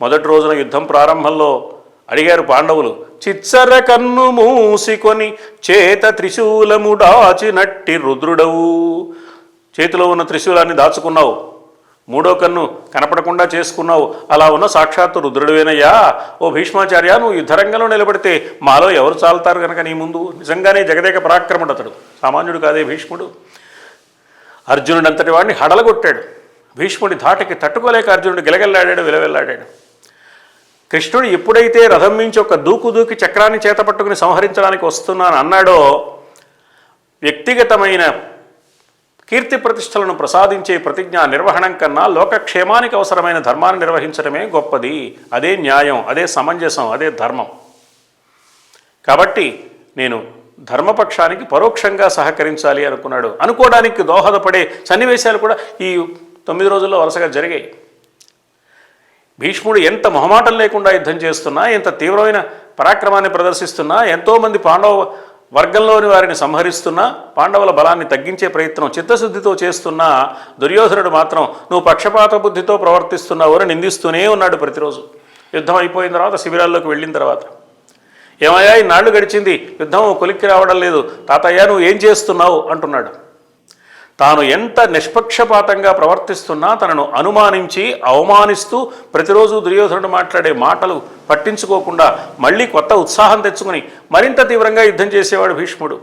మొదటి రోజున యుద్ధం ప్రారంభంలో అడిగారు పాండవులు చిచ్చర కన్ను మూసికొని చేత త్రిశూలము దాచినట్టి రుద్రుడవు. చేతిలో ఉన్న త్రిశూలాన్ని దాచుకున్నావు. మూడో కన్ను కనపడకుండా చేసుకున్నావు. అలా ఉన్న సాక్షాత్తు రుద్రుడివేనయ్యా. ఓ భీష్మాచార్య నువ్వు యుద్ధరంగంలో నిలబడితే మాలో ఎవరు చాలుతారు కనుక నీ ముందు? నిజంగానే జగదేక పరాక్రముడు అతడు సామాన్యుడు కాదే భీష్ముడు. అర్జునుడంతటి వాడిని హడలగొట్టాడు. భీష్ముడి ధాటికి తట్టుకోలేక అర్జునుడు గిలగల్లాడాడు విలవెల్లాడాడు. కృష్ణుడు ఎప్పుడైతే రథం నుంచి ఒక దూకు దూకి చక్రాన్ని చేతపట్టుకుని సంహరించడానికి వస్తున్నాను అన్నాడో వ్యక్తిగతమైన కీర్తి ప్రతిష్టలను ప్రసాదించే ప్రతిజ్ఞా నిర్వహణం కన్నా లోకక్షేమానికి అవసరమైన ధర్మాన్ని నిర్వహించడమే గొప్పది. అదే న్యాయం అదే సమంజసం అదే ధర్మం. కాబట్టి నేను ధర్మపక్షానికి పరోక్షంగా సహకరించాలి అనుకున్నాడు. అనుకోవడానికి దోహదపడే సన్నివేశాలు కూడా ఈ తొమ్మిది రోజుల్లో వరుసగా జరిగాయి. భీష్ముడు ఎంత మొహమాటం లేకుండా యుద్ధం చేస్తున్నా ఎంత తీవ్రమైన పరాక్రమాన్ని ప్రదర్శిస్తున్నా ఎంతోమంది పాండవ వర్గంలోని వారిని సంహరిస్తున్నా పాండవుల బలాన్ని తగ్గించే ప్రయత్నం చిత్తశుద్ధితో చేస్తున్నా దుర్యోధనుడు మాత్రం నువ్వు పక్షపాత బుద్ధితో ప్రవర్తిస్తున్నావు అని నిందిస్తూనే ఉన్నాడు ప్రతిరోజు. యుద్ధం అయిపోయిన తర్వాత శిబిరాల్లోకి వెళ్ళిన తర్వాత. ఏమయ్యా నాళ్ళు గడిచింది యుద్ధం కొలిక్కి రావడం లేదు. తాతయ్య నువ్వు ఏం చేస్తున్నావు? అంటున్నాడు. తాను ఎంత నిష్పక్షపాతంగా ప్రవర్తిస్తున్నా తనను అనుమానించి అవమానిస్తూ ప్రతిరోజు దుర్యోధనుడు మాట్లాడే మాటలు పట్టించుకోకుండా మళ్ళీ కొత్త ఉత్సాహం తెచ్చుకుని మరింత తీవ్రంగా యుద్ధం చేసేవాడు భీష్ముడు.